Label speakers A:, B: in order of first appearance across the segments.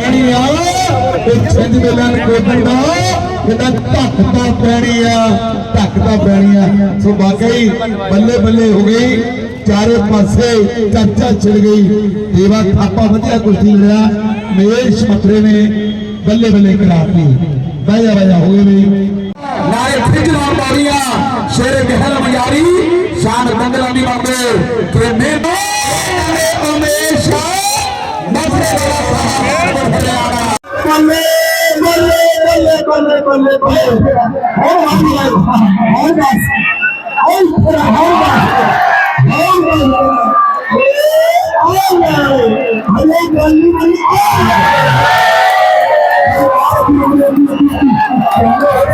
A: ਪੈਣੀ ਆ। ਤੇ ਛਿੰਝ ਮੇਲਾ ਨਕੋਦਰ ਦਾ ਇਹਦਾ ਧੱਕ ਤਾਂ ਪੈਣੀ ਆ, ਧੱਕ ਤਾਂ ਪੈਣੀ ਆ। ਸੋ ਵਾਕਈ ਬੱਲੇ ਬੱਲੇ ਹੋ ਗਈ। ਚਾਰੇ ਪਾਸੇ ਚਰਚਾ ਛਿੜ ਗਈ। ਦੇਵਾ ਥਾਪਾ ਵਧੀਆ ਕੁਸ਼ਤੀ ਲੜਿਆ ਮੇਸ਼ ਮਥਰੇ ਨੇ ਬੱਲੇ ਬੱਲੇ ਕਰਾਤੀ। ਵਾਜਾ ਵਾਜਾ ਹੋ ਗਈ ਵੀ ਨਾਲੇ ਖਿਜਲਾ ਪਾਰੀਆ ਸ਼ੇਰ ਗਹਿਲ ਮਯਾਰੀ ਸ਼ਾਨ ਬੰਗਲਾਨੀ ਬਾਬੇ। ਕਿ ਮੈਂ Oh,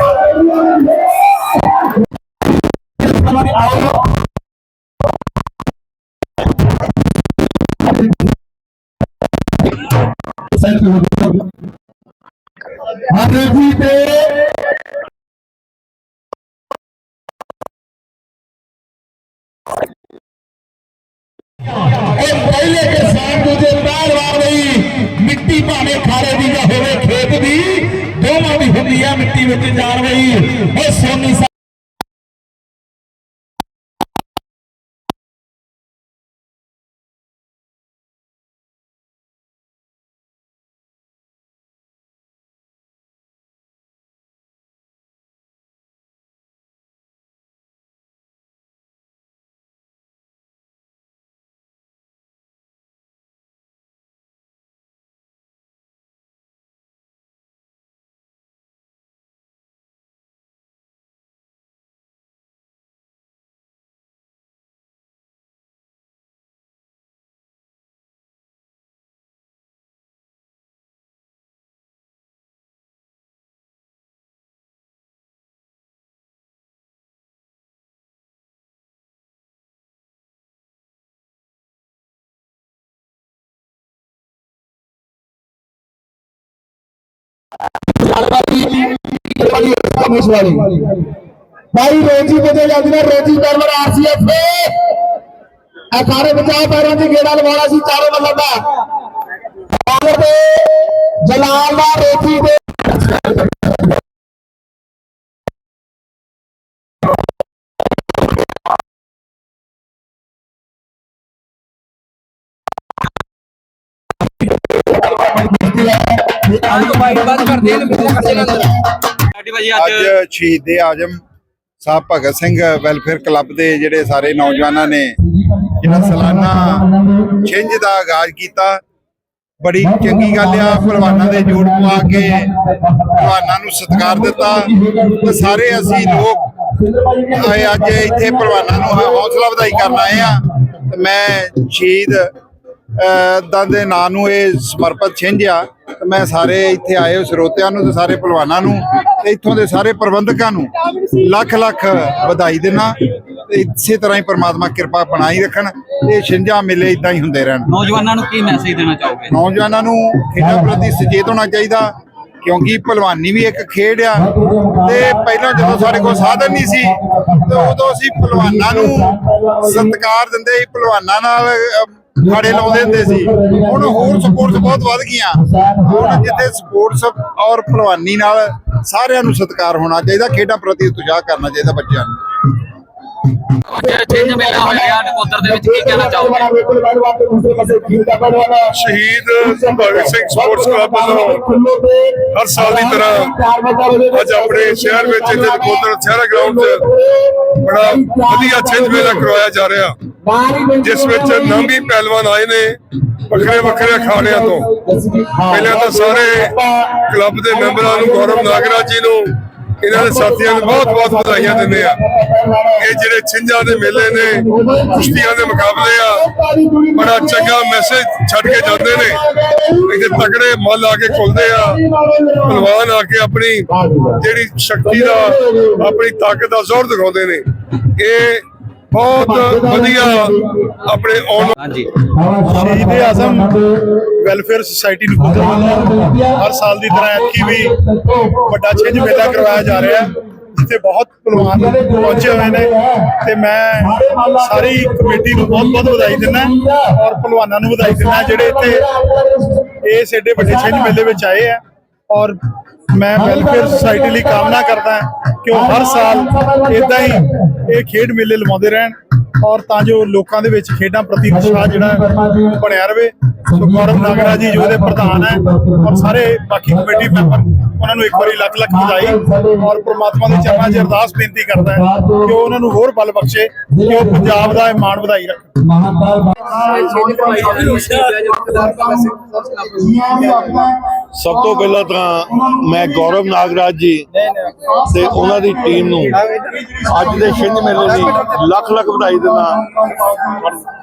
A: ਆ ਮਿੱਟੀ ਵਿੱਚ ਜਾਣ ਲਈ ਉਹ ਸੋਨੀ ਸਾਹਿਬ ਭਾਈ ਰੋਜੀ ਬਦੇ ਜਾਂਦੀ ਨੇ, ਰੋਜੀ ਕਰਵਰ ਆਰਸੀਐਫ ਇਹ ਸਾਰੇ ਬਚਾਅ ਪੈਰਾਂ ਦੀ ਗੇੜਾ ਲਵਾਉਣਾ ਸੀ, ਚਾਰੋਂ ਮੱਲਾਂ ਦਾ।
B: ਸਾਡੀ ਭਾਜੀ ਅੱਜ
C: ਅੱਜ ਸ਼ਹੀਦ ਆਜਮ ਸਾਹਿਬ ਭਗਤ ਸਿੰਘ ਵੈਲਫੇਅਰ ਕਲੱਬ ਦੇ ਜਿਹੜੇ ਸਾਰੇ ਨੌਜਵਾਨਾਂ ਨੇ ਜਿਹੜਾ ਸਾਲਾਨਾ ਛਿੰਝ ਦਾ ਆਗਾਜ਼ ਕੀਤਾ। ਬੜੀ ਚੰਗੀ ਗੱਲ ਆ ਪਹਿਲਵਾਨਾਂ ਦੇ ਜੋੜ ਪਵਾ ਕੇ ਪਹਿਲਵਾਨਾਂ ਨੂੰ ਸਤਿਕਾਰ ਦਿੱਤਾ। ਤੇ ਸਾਰੇ ਅਸੀਂ ਲੋਕ ਆਏ ਅੱਜ ਇੱਥੇ ਪਹਿਲਵਾਨਾਂ ਨੂੰ ਹੌਸਲਾ ਵਧਾਈ ਕਰਨ ਆਏ ਆ ਤੇ ਮੈਂ ਸ਼ਹੀਦ ਅਹ, ਦਾ ਦੇ ਨਾਂ ਨੂੰ ਇਹ ਸਮਰਪਿਤ ਛਿੰਝ ਆ। ਮੈਂ ਸਾਰੇ ਇੱਥੇ ਆਏ ਹੋਏ ਸਰੋਤਿਆਂ ਨੂੰ ਤੇ ਸਾਰੇ ਪਹਿਲਵਾਨਾਂ ਨੂੰ ਤੇ ਇੱਥੋਂ ਦੇ ਸਾਰੇ ਪ੍ਰਬੰਧਕਾਂ ਨੂੰ ਲੱਖ ਲੱਖ ਵਧਾਈ ਦੇਣਾ ਤੇ ਇਸੇ ਤਰ੍ਹਾਂ ਹੀ ਪ੍ਰਮਾਤਮਾ ਕਿਰਪਾ ਬਣਾਈ ਰੱਖਣ ਤੇ ਛਿੰਝਾਂ ਮੇਲੇ ਇਦਾਂ ਹੀ ਹੁੰਦੇ ਰਹਿਣ।
B: ਨੌਜਵਾਨਾਂ ਨੂੰ ਕੀ ਮੈਸੇਜ ਦੇਣਾ ਚਾਹੋਗੇ?
C: ਨੌਜਵਾਨਾਂ ਨੂੰ ਖੇਡਾਂ ਪ੍ਰਤੀ ਸੁਚੇਤ ਹੋਣਾ ਚਾਹੀਦਾ ਕਿਉਂਕਿ ਭਲਵਾਨੀ ਵੀ ਇੱਕ ਖੇਡ ਆ ਤੇ ਪਹਿਲਾਂ ਜਦੋਂ ਸਾਡੇ ਕੋਲ ਸਾਧਨ ਨਹੀਂ ਸੀ ਤੇ ਉਦੋਂ ਅਸੀਂ ਭਲਵਾਨਾਂ ਨੂੰ ਸਤਿਕਾਰ ਦਿੰਦੇ ਸੀ ਭਲਵਾਨਾਂ ਨਾਲ ਖਾੜੇ ਲਾਉਂਦੇ ਹੁੰਦੇ ਸੀ। ਹੁਣ ਹੋਰ ਸਪੋਰਟਸ ਬਹੁਤ ਵੱਧ ਗਈਆਂ। ਹੁਣ ਜਿੱਥੇ ਸਪੋਰਟਸ ਔਰ ਭਲਵਾਨੀ ਨਾਲ ਸਾਰਿਆਂ ਨੂੰ ਸਤਿਕਾਰ ਹੋਣਾ ਚਾਹੀਦਾ ਖੇਡਾਂ ਪ੍ਰਤੀ ਉਤਸ਼ਾਹ ਕਰਨਾ ਚਾਹੀਦਾ ਬੱਚਿਆਂ ਨੂੰ।
B: ਅੱਜ ਚੇਂਜ ਮੇਲਾ ਹੋਇਆ ਨਕੋਦਰ ਦੇ ਵਿੱਚ ਕੀ ਕਹਿਣਾ ਚਾਹੋਗੇ?
D: ਸ਼ਹੀਦ ਭਗਤ ਸਿੰਘ ਸਪੋਰਟਸ ਕਲੱਬ ਵੱਲੋਂ ਹਰ ਸਾਲ ਦੀ ਤਰ੍ਹਾਂ ਅੱਜ ਆਪਣੇ ਸ਼ਹਿਰ ਵਿੱਚ ਇੱਥੇ ਨਕੋਦਰ ਸ਼ਹਿਰਾ ਗਰਾਊਂਡ 'ਚ ਬੜਾ ਵਧੀਆ ਛਿੰਝ ਮੇਲਾ ਕਰਵਾਇਆ ਜਾ ਰਿਹਾ। ਜਿਸ ਵਿੱਚ ਨਾਮੀ ਪਹਿਲਵਾਨ ਆਏ ਨੇ ਵੱਖਰੇ ਵੱਖਰੇ ਅਖਾੜਿਆਂ ਤੋਂ। ਪਹਿਲਾਂ ਤਾਂ ਸਾਰੇ ਕਲੱਬ ਦੇ ਮੈਂਬਰਾਂ ਨੂੰ ਗੌਰਵ ਨਾਗਰਾਜ ਜੀ ਨੂੰ ਇਹਨਾਂ ਦੇ ਸਾਥੀਆਂ ਨੂੰ ਬਹੁਤ ਬਹੁਤ ਵਧਾਈਆਂ ਦਿੰਦੇ ਆ ਇਹ ਜਿਹੜੇ ਛਿੰਝਾਂ ਦੇ ਮੇਲੇ ਨੇ ਕੁਸ਼ਤੀਆਂ ਦੇ ਮੁਕਾਬਲੇ ਆ ਬੜਾ ਚੰਗਾ ਮੈਸੇਜ ਛੱਡ ਕੇ ਜਾਂਦੇ ਨੇ। ਇੱਥੇ ਤਕੜੇ ਮੱਲ ਆ ਕੇ ਖੁੱਲਦੇ ਆ। ਪਹਿਲਵਾਨ ਆ ਕੇ ਆਪਣੀ ਜਿਹੜੀ ਸ਼ਕਤੀ ਦਾ ਆਪਣੀ ਤਾਕਤ ਦਾ ਜ਼ੋਰ ਦਿਖਾਉਂਦੇ ਨੇ। ਇਹ ਬਹੁਤ ਵਧੀਆ ਆਪਣੇ ਆਉਣ
B: ਹਾਂਜੀ।
D: ਸ਼ਹੀਦ ਆਜ਼ਮ ਵੈਲਫੇਅਰ ਸੁਸਾਇਟੀ ਨੂੰ ਹਰ ਸਾਲ ਦੀ ਤਰ੍ਹਾਂ ਐਤਕੀ ਵੀ ਵੱਡਾ ਛਿੰਝ ਮੇਲਾ ਕਰਵਾਇਆ ਜਾ ਰਿਹਾ ਹੈ ਜਿੱਥੇ ਬਹੁਤ ਪਹਿਲਵਾਨ ਪਹੁੰਚੇ ਹੋਏ ਨੇ। ਤੇ ਮੈਂ ਸਾਰੀ ਕਮੇਟੀ ਨੂੰ ਬਹੁਤ ਬਹੁਤ ਵਧਾਈ ਦਿੰਦਾ ਔਰ ਪਹਿਲਵਾਨਾਂ ਨੂੰ ਵਧਾਈ ਦਿੰਦਾ ਜਿਹੜੇ ਇੱਥੇ
E: ਇਸ ਏਡੇ ਵੱਡੇ ਛਿੰਝ ਮੇਲੇ ਵਿੱਚ ਆਏ ਆ। ਔਰ ਮੈਂ ਵੈਲਫੇਅਰ ਸੁਸਾਇਟੀ ਲਈ ਕਾਮਨਾ ਕਰਦਾ ਕਿ ਉਹ ਹਰ ਸਾਲ ਇਦਾਂ ਹੀ ਇਹ ਖੇਡ ਮੇਲੇ ਲਵਾਉਂਦੇ ਰਹਿਣ ਔਰ ਤਾਂ ਜੋ ਲੋਕਾਂ ਦੇ ਵਿੱਚ ਖੇਡਾਂ ਪ੍ਰਤੀ ਉਤਸ਼ਾਹ ਜਿਹੜਾ ਬਣਿਆ ਰਵੇ ਸੋ ਗੌਰਵ ਨਾਗਰਾ ਜੀ, ਜੋ ਇਹਦੇ ਪ੍ਰਧਾਨ ਹੈ ਔਰ ਸਾਰੇ ਬਾਕੀ ਕਮੇਟੀ ਮੈਂਬਰ, ਉਹਨਾਂ ਨੂੰ ਇੱਕ ਵਾਰੀ ਲੱਖ ਲੱਖ ਵਧਾਈ ਔਰ ਪ੍ਰਮਾਤਮਾ ਦੇ ਚਰਨਾਂ 'ਚ ਅਰਦਾਸ ਬੇਨਤੀ ਕਰਦਾ ਹੈ ਕਿ ਉਹ ਉਹਨਾਂ ਨੂੰ ਹੋਰ ਬਲ ਬਖਸ਼ੇ, ਕਿ ਉਹ ਪੰਜਾਬ ਦਾ ਇਹ ਵਧਾਈ ਰੱਖੇ
F: ਸਭ ਤੋਂ ਪਹਿਲਾਂ ਤਾਂ ਮੈਂ ਗੌਰਵ ਨਾਗਰਾਜ ਜੀ ਤੇ ਉਹਨਾਂ ਦੀ ਟੀਮ ਨੂੰ ਅੱਜ ਦੇ ਛਿੰਝ ਮੇਲੇ ਲਈ ਲੱਖ ਲੱਖ ਵਧਾਈ ਦਿੰਦਾ।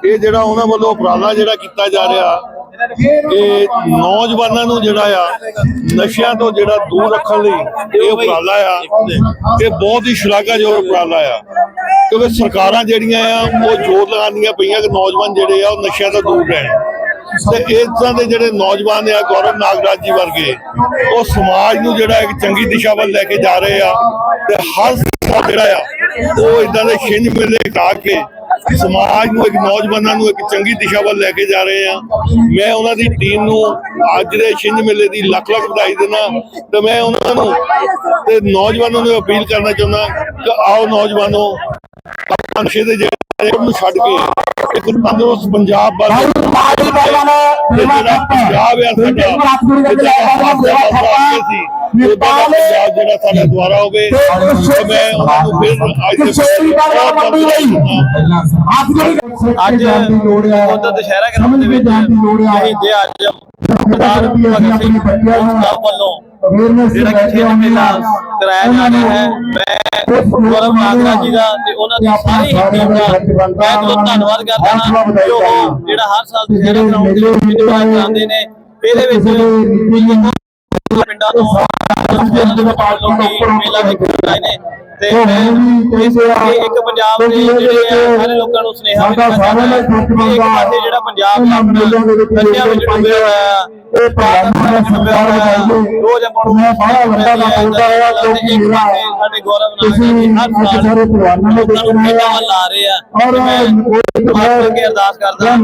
F: ਇਹ ਜਿਹੜਾ ਉਹਨਾਂ ਵੱਲੋਂ ਉਪਰਾਲਾ ਜਿਹੜਾ ਕੀਤਾ ਜਾ ਰਿਹਾ ਕਿ ਨੌਜਵਾਨਾਂ ਨੂੰ ਜਿਹੜਾ ਆ, ਨਸ਼ਿਆਂ ਤੋਂ ਜਿਹੜਾ ਦੂਰ ਰੱਖਣ ਲਈ ਇਹ ਉਪਰਾਲਾ ਆ, ਇਹ ਬਹੁਤ ਹੀ ਸ਼ਲਾਘਾਯੋਗ ਉਪਰਾਲਾ ਆ। ਕਿਉਂਕਿ ਸਰਕਾਰਾਂ ਜਿਹੜੀਆਂ ਆ, ਉਹ ਜ਼ੋਰ ਲਗਾਉਂਦੀਆਂ ਪਈਆਂ ਕਿ ਨੌਜਵਾਨ ਜਿਹੜੇ ਆ, ਉਹ ਨਸ਼ਿਆਂ ਤੋਂ ਦੂਰ ਰਹਿਣ। ਤੇ ਇਸ ਤਰ੍ਹਾਂ ਦੇ ਜਿਹੜੇ ਨੌਜਵਾਨ ਆ, ਗੌਰਵ ਨਾਗਰਾਜ ਜੀ ਵਰਗੇ, ਉਹ ਸਮਾਜ ਨੂੰ ਜਿਹੜਾ ਇੱਕ ਚੰਗੀ ਦਿਸ਼ਾ ਵੱਲ ਲੈ ਕੇ ਜਾ ਰਹੇ ਆ। ਤੇ ਹਰ ਜਿਹੜਾ ਆ, ਉਹ ਇਦਾਂ ਦੇ ਛਿੰਝ ਮੇਲੇ ਕਰਾ ਕੇ ਸਮਾਜ ਨੂੰ ਇੱਕ ਨੌਜਵਾਨਾਂ ਨੂੰ ਇੱਕ ਚੰਗੀ ਦਿਸ਼ਾ ਵੱਲ ਲੈ ਕੇ ਜਾ ਰਹੇ ਆ ਮੈਂ ਉਹਨਾਂ ਦੀ ਟੀਮ ਨੂੰ ਅੱਜ ਦੇ ਛਿੰਝ ਮੇਲੇ ਦੀ ਲੱਖ ਲੱਖ ਵਧਾਈ ਦਿੰਦਾ ਤੇ ਮੈਂ ਉਹਨਾਂ ਨੂੰ ਤੇ ਨੌਜਵਾਨਾਂ ਨੂੰ ਅਪੀਲ ਕਰਨਾ ਚਾਹੁੰਦਾ ਕਿ ਆਓ ਨੌਜਵਾਨੋ ਆਪਾਂ ਨਸ਼ੇ ਦੇ ਜਿਹੜੇ ਨੂੰ ਛੱਡ ਕੇ ਇੱਕ ਤੰਦਰੁਸਤ ਪੰਜਾਬ ਵੱਲ ਪੰਜਾਬ ਹੈ ਸਾਡਾ ਪੰਜਾਬ ਜਿਹੜਾ ਸਾਡਾ ਦੁਆਰਾ ਹੋਵੇ ਤੇ ਮੈਂ ਉਹਨਾਂ ਨੂੰ ਫਿਰ ਅੱਜ ਦੇ ਬਹੁਤ ਬਹੁਤ
B: ਅੱਜ
G: ਉਦੋਂ ਦੁਸ਼ਹਿਰਾ ਗਰਾਊਂਡ ਦੇ ਵਿੱਚ ਸ਼ਹੀਦ ਆਜਮ ਸਰਦਾਰ ਭਗਤ ਸਿੰਘ ਸਾਹਿਬ ਵੱਲੋਂ ਜਿਹੜਾ ਕਿ ਖੇਡ ਮੇਲਾ ਕਰਾਇਆ ਜਾ ਰਿਹਾ ਹੈ। ਮੈਂ ਗੌਰਵ ਨਾਗਰਾ ਜੀ ਦਾ ਤੇ ਉਹਨਾਂ ਦੀ ਸਾਰੀ ਹੀ ਟੀਮ ਦਾ ਮੈਂ ਬਹੁਤ ਧੰਨਵਾਦ ਕਰਦਾ ਹਾਂ ਕਿ ਉਹ ਜਿਹੜਾ ਹਰ ਸਾਲ ਦੁਸ਼ਹਿਰਾ ਗਰਾਊਂਡ ਦੇ ਵਿੱਚ ਮੇਲਾ ਕਰਾਉਂਦੇ ਨੇ ਇਹਦੇ ਵਿੱਚ ਪਿੰਡਾਂ ਤੋਂ ਲੋਕੀ ਮੇਲਾ ਦੇਖਣ ਆਏ ਨੇ ਤੇ ਇਹ ਇੱਕ ਪੰਜਾਬ ਦੇ ਜਿਹੜੇ ਸਾਰੇ ਲੋਕਾਂ ਨੂੰ ਸੁਨੇਹਾ ਚਾਹੁੰਦਾ ਹਾਂ ਕਿ ਇੱਕ ਪਾਸੇ ਜਿਹੜਾ ਪੰਜਾਬ ਹੈ ਆਪਣਾ ਨਸ਼ਿਆਂ ਵਿੱਚ ਡੁੱਬਿਆ ਹੋਇਆ ਇਹ ਵਿੱਚ ਡੁੱਬਿਆ ਹੋਇਆ ਆ ਰੋਜ਼ ਆਪਾਂ ਨੂੰ ਬੜਾ ਵੱਡਾ ਦਾ ਹੁੰਦਾ ਹੈ ਕਿਉਂਕਿ ਸਾਡੇ ਗੌਰਵ ਜੀ ਹਰ ਸਾਲ ਲੋਕਾਂ ਨੂੰ ਵੱਲ ਲਾ ਰਹੇ ਆ ਔਰ ਮੈਂ ਅਰਦਾਸ ਕਰਦਾ ਹਾਂ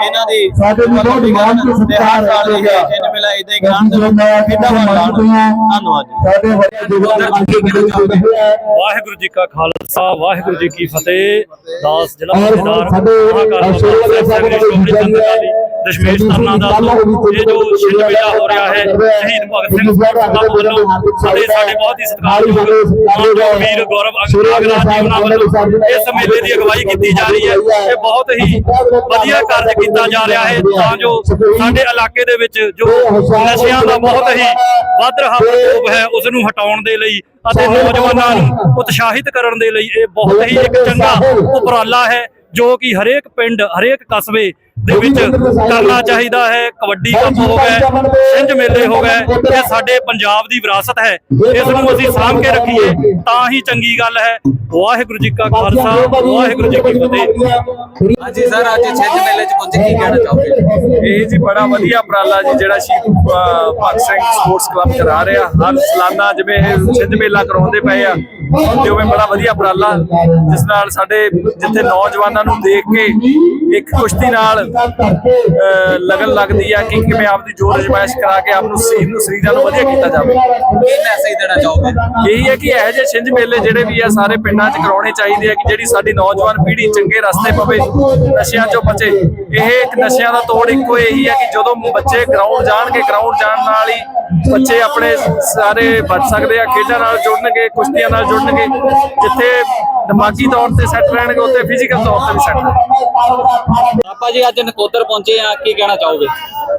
G: ਇਹਨਾਂ ਦੀ ਸਾਡੇ ਵੀ ਬਹੁਤ ਮਾਨ ਤੇ ਸਤਿਕਾਰ ਇਹ ਜਿੰਨ ਮਿਲਾ ਇਦਾਂ ਹੀ ਗ੍ਰਾਂਡ ਵੱਲ ਲਾਉਣ ਧੰਨਵਾਦ
B: ਸਾਡੇ ਵੱਡੇ
H: ਵਾਹਿਗੁਰੂ ਜੀ ਕਾ ਖਾਲਸਾ ਵਾਹਿਗੁਰੂ ਜੀ ਕੀ ਫਤਿਹ। ਦਾਸ ਜ਼ਿਲ੍ਹਾ ਜਥੇਦਾਰ
B: ਸਾਡੇ ਸ਼੍ਰੀ ਸਾਹਿਬ
H: ਅਕਾਲੀ ਦਸ਼ਮੇਸ਼ ਧਰਨਾ ਦਾ ਇਹ ਜੋ ਮੇਲਾ ਹੋ ਰਿਹਾ ਹੈ ਸ਼ਹੀਦ ਭਗਤ ਸਿੰਘ ਵੱਲੋਂ ਸਾਡੇ ਸਾਡੇ ਬਹੁਤ ਹੀ ਸਤਿਕਾਰਯੋਗ ਵੀਰ ਗੌਰਵ ਨਾਗਰਾਜ ਜੀ ਉਹਨਾਂ ਵੱਲੋਂ ਇਸ ਮੇਲੇ ਦੀ ਅਗਵਾਈ ਕੀਤੀ ਜਾ ਰਹੀ ਹੈ। ਇਹ ਬਹੁਤ ਹੀ ਵਧੀਆ ਕਾਰਜ ਕੀਤਾ ਜਾ ਰਿਹਾ ਹੈ। ਤਾਂ ਜੋ ਸਾਡੇ ਇਲਾਕੇ ਦੇ ਵਿੱਚ ਜੋ ਨਸ਼ਿਆਂ ਦਾ ਬਹੁਤ ਹੀ ਵੱਧ ਰਿਹਾ ਪ੍ਰਕੋਪ ਹੈ ਉਸ ਨੂੰ ਹਟਾਉਣ ਦੇ ਲਈ ਅਤੇ ਨੌਜਵਾਨਾਂ ਨੂੰ ਉਤਸ਼ਾਹਿਤ ਕਰਨ ਦੇ ਲਈ ਇਹ ਬਹੁਤ ਹੀ ਇੱਕ ਚੰਗਾ ਉਪਰਾਲਾ ਹੈ ਜੋ ਕਿ ਹਰੇਕ ਪਿੰਡ ਹਰੇਕ ਕਸਬੇ ਦੇ ਵਿੱਚ ਕਰਨਾ ਚਾਹੀਦਾ ਹੈ ਕਬੱਡੀ ਕੱਪ ਹੋ ਗਏ ਸਿੰਝ ਮੇਲੇ ਹੋ ਗਏ ਇਹ ਸਾਡੇ ਪੰਜਾਬ ਦੀ ਵਿਰਾਸਤ ਹੈ। ਇਸ ਨੂੰ ਅਸੀਂ ਸਾਂਭ ਕੇ ਰੱਖੀਏ ਤਾਂ ਹੀ ਚੰਗੀ ਗੱਲ ਹੈ। ਵਾਹਿਗੁਰੂ ਜੀ ਕਾ ਖਾਲਸਾ ਵਾਹਿਗੁਰੂ ਜੀ ਕੀ ਫਤਿਹ।
G: ਹਾਂਜੀ ਸਰ ਅੱਜ ਛਿੰਝ ਮੇਲੇ 'ਚ ਪਹੁੰਚੇ ਕੀ ਕਹਿਣਾ ਚਾਹੋਗੇ?
A: ਇਹ ਜੀ ਬੜਾ ਵਧੀਆ ਉਪਰਾਲਾ ਜੀ ਜਿਹੜਾ ਸ਼ਹੀਦ ਭਗਤ ਸਿੰਘ ਸਪੋਰਟਸ ਕਲੱਬ ਕਰਾ ਰਿਹਾ। ਹਰ ਸਾਲਾਨਾ ਜਿਵੇਂ ਇਹ ਛਿੰਝ ਮੇਲਾ ਕਰਾਉਂਦੇ ਪਏ ਆ ਉਵੇਂ ਬੜਾ ਵਧੀਆ ਉਪਰਾਲਾ ਜਿਸ ਨਾਲ ਸਾਡੇ ਜਿੱਥੇ ਨੌਜਵਾਨਾਂ ਨੂੰ ਦੇਖ ਕੇ ਇੱਕ ਕੁਸ਼ਤੀ ਨਾਲ ਲਗਨ ਲੱਗਦੀ ਆ ਕਿ ਕਿਵੇਂ ਆਪਦੀ ਜੋਰ ਅਜਮਾਇਸ਼ ਕਰਾ ਕੇ ਆਪ ਨੂੰ ਸਰੀਰ ਨੂੰ ਸਰੀਰਾਂ ਨੂੰ ਵਧੀਆ ਕੀਤਾ ਜਾਵੇ।
G: ਕੀ ਮੈਸੇਜ ਦੇਣਾ ਚਾਹੋਗੇ?
A: ਇਹੀ ਹੈ ਕਿ ਇਹੋ ਜਿਹੇ ਛਿੰਝ ਮੇਲੇ ਜਿਹੜੇ ਵੀ ਆ ਸਾਰੇ ਪਿੰਡਾਂ 'ਚ ਕਰਾਉਣੇ ਚਾਹੀਦੇ ਆ ਕਿ ਜਿਹੜੀ ਸਾਡੀ ਨੌਜਵਾਨ ਪੀੜ੍ਹੀ ਚੰਗੇ ਰਸਤੇ ਪਵੇ ਨਸ਼ਿਆਂ 'ਚੋਂ ਬਚੇ। ਇਹ ਇੱਕ ਨਸ਼ਿਆਂ ਦਾ ਤੋੜ ਇੱਕੋ ਇਹੀ ਹੈ ਕਿ ਜਦੋਂ ਬੱਚੇ ਗਰਾਊਂਡ ਜਾਣਗੇ ਗਰਾਊਂਡ ਜਾਣ ਨਾਲ ਹੀ ਬੱਚੇ ਆਪਣੇ ਸਾਰੇ ਬਚ ਸਕਦੇ ਆ ਖੇਡਾਂ ਨਾਲ ਜੁੜਨਗੇ ਕੁਸ਼ਤੀਆਂ ਨਾਲ ਜੁੜਨਗੇ ਜਿੱਥੇ ਦਿਮਾਗੀ ਤੌਰ ਤੇ ਸੈੱਟ ਰਹਿਣਗੇ ਉੱਥੇ ਫਿਜ਼ੀਕਲ ਤੌਰ ਤੇ ਵੀ ਸੈੱਟ ਰਹਿਣਗੇ
G: ਆਪਾਂ ਜੀ ਅੱਜ ਨਕੋਦਰ ਪਹੁੰਚੇ ਆ ਕੀ ਕਹਿਣਾ ਚਾਹੋਗੇ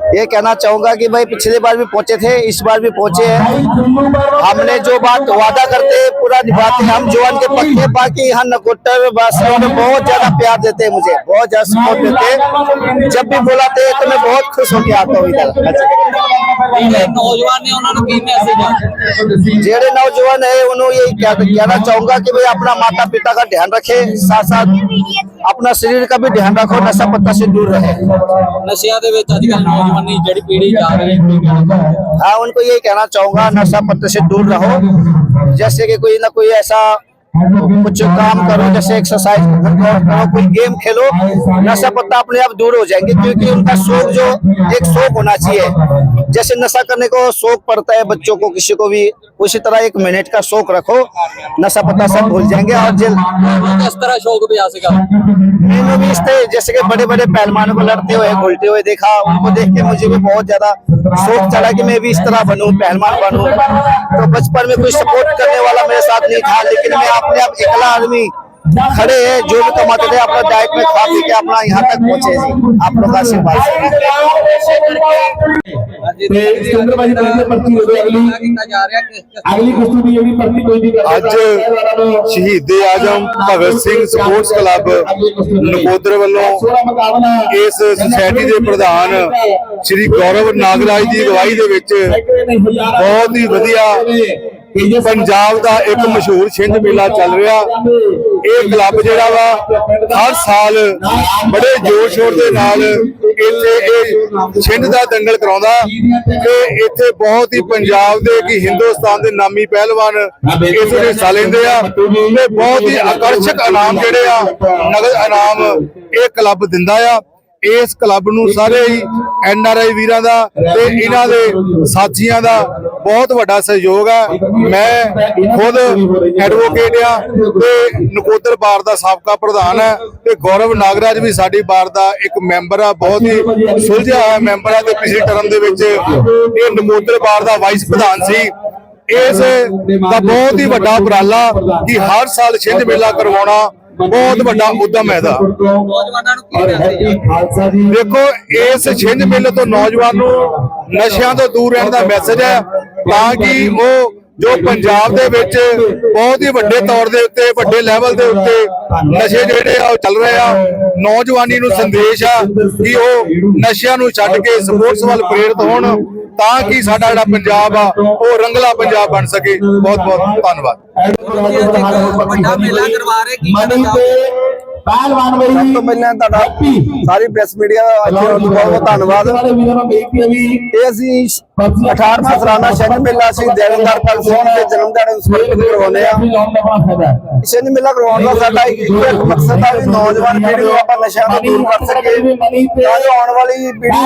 I: ये कहना चाहूंगा कि भाई पिछले बार भी पहुंचे थे इस बार भी पहुंचे हैं हमने जो बात वादा करते हैं पूरा निभाते हैं हम जवान के पक्के बाकी यहाँ नकोटर वासियों में बहुत ज्यादा प्यार देते हैं मुझे बहुत ज्यादा सपोर्ट देते हैं जब भी बुलाते हैं तो मैं बहुत खुश होकर आता हूँ इधर
G: ਜਿਹੜੇ ਨੌਜਵਾਨ ਨੇ ਉਹਨਾਂ ਨੂੰ
I: कहना चाहूँगा कि भाई अपना माता पिता का ध्यान रखे साथ साथ अपना शरीर का भी ध्यान रखो नशा पत्ता से दूर रहे। हाँ। उनको यही कहना चाहूँगा नशा पत्ते से दूर रहो। जैसे कि कोई ना कोई ऐसा कुछ काम करो जैसे एक्सरसाइज करो कोई गेम खेलो नशा पत्ता अपने आप दूर हो जाएँगे क्योंकि उनका शोक जो एक शोक होना चाहिए। जैसे नशा करने को शौक पड़ता है बच्चों को किसी को भी उसी तरह एक मिनट का शौक रखो नशा पता सब भूल जाएँगे और जेल
B: इस तरह शौक भी आ सका
I: मैंने भी इस जैसे कि बड़े बड़े पहलवानों को लड़ते हुए घुलते हुए देखा उनको देख के मुझे भी बहुत ज़्यादा शौक चला कि मैं भी इस तरह बनूं पहलवान बनूं। तो बचपन में कोई सपोर्ट करने वाला मेरे साथ नहीं था लेकिन मैं अपने आप अकला आदमी खड़े हैं जो भी कमाते थे अपना डाइट में खा पी के अपना यहाँ तक पहुंचे जी आप लोग का आशीर्वाद से।
A: ਤੇ ਸੁੰਦਰ ਭਾਜੀ ਪਹਿਲੇ ਪਰਚੀ ਦੇ ਦਿਓ ਅਗਲੀ ਅਗਲੀ ਕੁਸ਼ਤੀ ਦੀ ਜਿਹੜੀ ਪਰਚੀ ਕੋਈ ਨਹੀਂ
J: ਅੱਜ ਸ਼ਹੀਦ ਆਜਮ ਭਗਤ ਸਿੰਘ ਸਪੋਰਟਸ ਕਲੱਬ ਨਕੋਦਰ ਵੱਲੋਂ ਇਸ ਸੁਸਾਇਟੀ ਦੇ ਪ੍ਰਧਾਨ ਸ਼੍ਰੀ ਗੌਰਵ ਨਾਗਰਾਜ ਦੀ ਅਗਵਾਈ ਦੇ ਵਿੱਚ ਬਹੁਤ ਹੀ ਵਧੀਆ ਪੰਜਾਬ ਦਾ ਇੱਕ ਮਸ਼ਹੂਰ ਛਿੰਝ ਮੇਲਾ ਚੱਲ ਰਿਹਾ। ਇਹ ਕਲੱਬ ਜਿਹੜਾ ਵਾ, ਹਰ ਸਾਲ ਬੜੇ ਜੋਰ ਸ਼ੋਰ ਦੇ ਨਾਲ ਇੱਥੇ ਇਹ ਛਿੰਝ ਦਾ ਦੰਗਲ ਕਰਾਉਂਦਾ। ਤੇ ਇੱਥੇ ਬਹੁਤ ਹੀ ਪੰਜਾਬ ਦੇ ਕਿ ਹਿੰਦੁਸਤਾਨ ਦੇ ਨਾਮੀ ਪਹਿਲਵਾਨ ਇਸ ਵਿੱਚ ਹਿੱਸਾ ਲੈਂਦੇ ਆ। ਤੇ ਬਹੁਤ ਹੀ ਆਕਰਸ਼ਕ ਇਨਾਮ ਜਿਹੜੇ ਆ, ਨਗਦ ਇਨਾਮ ਇਹ ਕਲੱਬ ਦਿੰਦਾ ਆ। ਇਸ ਕਲੱਬ ਨੂੰ ਸਾਰੇ ਹੀ ਐਨ ਆਰ ਆਈ ਵੀਰਾਂ ਦਾ ਤੇ ਇਹਨਾਂ ਦੇ ਸਾਥੀਆਂ ਦਾ ਬਹੁਤ ਵੱਡਾ ਸਹਿਯੋਗ ਹੈ। ਮੈਂ ਖੁਦ ਐਡਵੋਕੇਟ ਆ ਤੇ ਨਕੋਦਰ ਬਾਰ ਦਾ ਸਾਬਕਾ ਪ੍ਰਧਾਨ ਹੈ ਤੇ ਗੌਰਵ ਨਾਗਰਾਜ ਵੀ ਸਾਡੀ ਬਾਰ ਦਾ ਇੱਕ ਮੈਂਬਰ ਆ। ਬਹੁਤ ਹੀ ਸੁਲਝਿਆ ਹੋਇਆ ਮੈਂਬਰ ਆ ਤੇ ਪਿਛਲੇ ਟਰਮ ਦੇ ਵਿੱਚ ਇਹ ਨਕੋਦਰ ਬਾਰ ਦਾ ਵਾਈਸ ਪ੍ਰਧਾਨ ਸੀ। ਇਸ ਦਾ ਬਹੁਤ ਹੀ ਵੱਡਾ ਉਪਰਾਲਾ ਕਿ ਹਰ ਸਾਲ ਛਿੰਝ ਮੇਲਾ ਕਰਵਾਉਣਾ ਬਹੁਤ ਵੱਡਾ ਉਦਮ ਹੈ ਇਹਦਾ। ਦੇਖੋ, ਇਸ ਛਿੰਝ ਮੇਲੇ ਤੋਂ ਨੌਜਵਾਨ ਨੂੰ ਨਸ਼ਿਆਂ ਤੋਂ ਦੂਰ ਰਹਿਣ ਦਾ ਮੈਸੇਜ ਹੈ। ਤਾਂ ਕਿ ਉਹ ਜੋ ਪੰਜਾਬ ਦੇ ਵਿੱਚ ਬਹੁਤ ਹੀ ਵੱਡੇ ਤੌਰ ਦੇ ਉੱਤੇ ਵੱਡੇ ਲੈਵਲ ਦੇ ਉੱਤੇ ਨਸ਼ੇ ਜਿਹੜੇ ਆ ਚੱਲ ਰਹੇ ਆ। ਨੌਜਵਾਨੀ ਨੂੰ ਸੰਦੇਸ਼ ਆ ਕਿ ਉਹ ਨਸ਼ਿਆਂ ਨੂੰ ਛੱਡ ਕੇ ਸਪੋਰਟਸ ਵੱਲ ਪ੍ਰੇਰਿਤ ਹੋਣ ਤਾਂ ਕਿ ਸਾਡਾ ਜਿਹੜਾ ਪੰਜਾਬ ਆ ਉਹ ਰੰਗਲਾ ਪੰਜਾਬ ਬਣ ਸਕੇ। ਬਹੁਤ ਬਹੁਤ ਧੰਨਵਾਦ
B: ਵੱਡਾ ਮੇਲਾ ਕਰਵਾ ਰਹੇ ਕੀ
A: ਮਨੀ ਤੇ ਪਹਿਲਵਾਨ ਬਈ
I: ਸਭ ਤੋਂ ਪਹਿਲਾਂ ਤੁਹਾਡਾ ਸਾਰੀ ਪ੍ਰੈਸ ਮੀਡੀਆ ਦਾ ਬਹੁਤ ਬਹੁਤ ਧੰਨਵਾਦ। ਇਹ ਅਸੀਂ 18ਵਾਂ ਸਾਲਾਨਾ ਸ਼ਹਿਰ ਮੇਲਾ ਅਸੀਂ ਦੇਵੰਦਰ ਪਾਲ ਸਿੰਘ ਦੇ ਜਨਮ ਦਿਹਾੜੇ ਨੂੰ ਸਮਰਪਿਤ ਕਰਵਾਉਂਦੇ ਆ ਸ਼ਹਿਰ ਮੇਲਾ ਕਰਵਾਉਣ ਦਾ ਸਾਡਾ ਇੱਕ ਮਕਸਦ ਆ ਵੀ ਨੌਜਵਾਨ ਪੀੜ੍ਹੀ ਨੂੰ ਆਪਾਂ ਨਸ਼ਿਆਂ ਤੋਂ ਦੂਰ ਕਰ ਸਕੀਏ। ਤਾਂ ਜੋ ਆਉਣ ਵਾਲੀ ਪੀੜ੍ਹੀ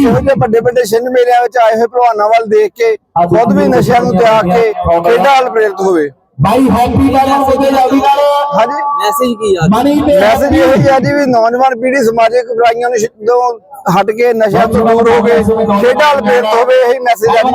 I: ਇਹੋ ਜਿਹੇ ਵੱਡੇ ਵੱਡੇ ਛਿੰਝ ਮੇਲਿਆਂ ਵਿੱਚ ਆਏ ਹੋਏ ਭਲਵਾਨਾਂ ਵੱਲ ਦੇਖ ਕੇ ਖੁਦ ਵੀ ਨਸ਼ਿਆਂ ਨੂੰ ਤਿਆਗ ਕੇ ਖੇਡਾਂ ਵੱਲ ਪ੍ਰੇਰਿਤ ਹੋਵੇ।
A: ਭਾਈ ਹੈਪੀ ਵਾਲਾ ਉਹਦੇ ਜਾਵੀ ਨਾਲ
I: ਹਾਂਜੀ।
B: ਮੈਸੇਜ ਕੀ ਆ?
A: ਮਨੀ ਤੇ
I: ਮੈਸੇਜ ਇਹ ਹੀ ਹੈ ਜੀ ਵੀ ਨੌਜਵਾਨ ਪੀੜ੍ਹੀ ਸਮਾਜਿਕ ਬੁਰਾਈਆਂ ਨੂੰ ਤੋਂ ਹਟ ਕੇ ਨਸ਼ਿਆਂ ਤੋਂ ਦੂਰ ਹੋ ਕੇ ਖੇਡਾਂ ਵੱਲ ਪ੍ਰੇਰਿਤ ਹੋਵੇ ਇਹੀ ਮੈਸੇਜ ਹੈ ਜੀ।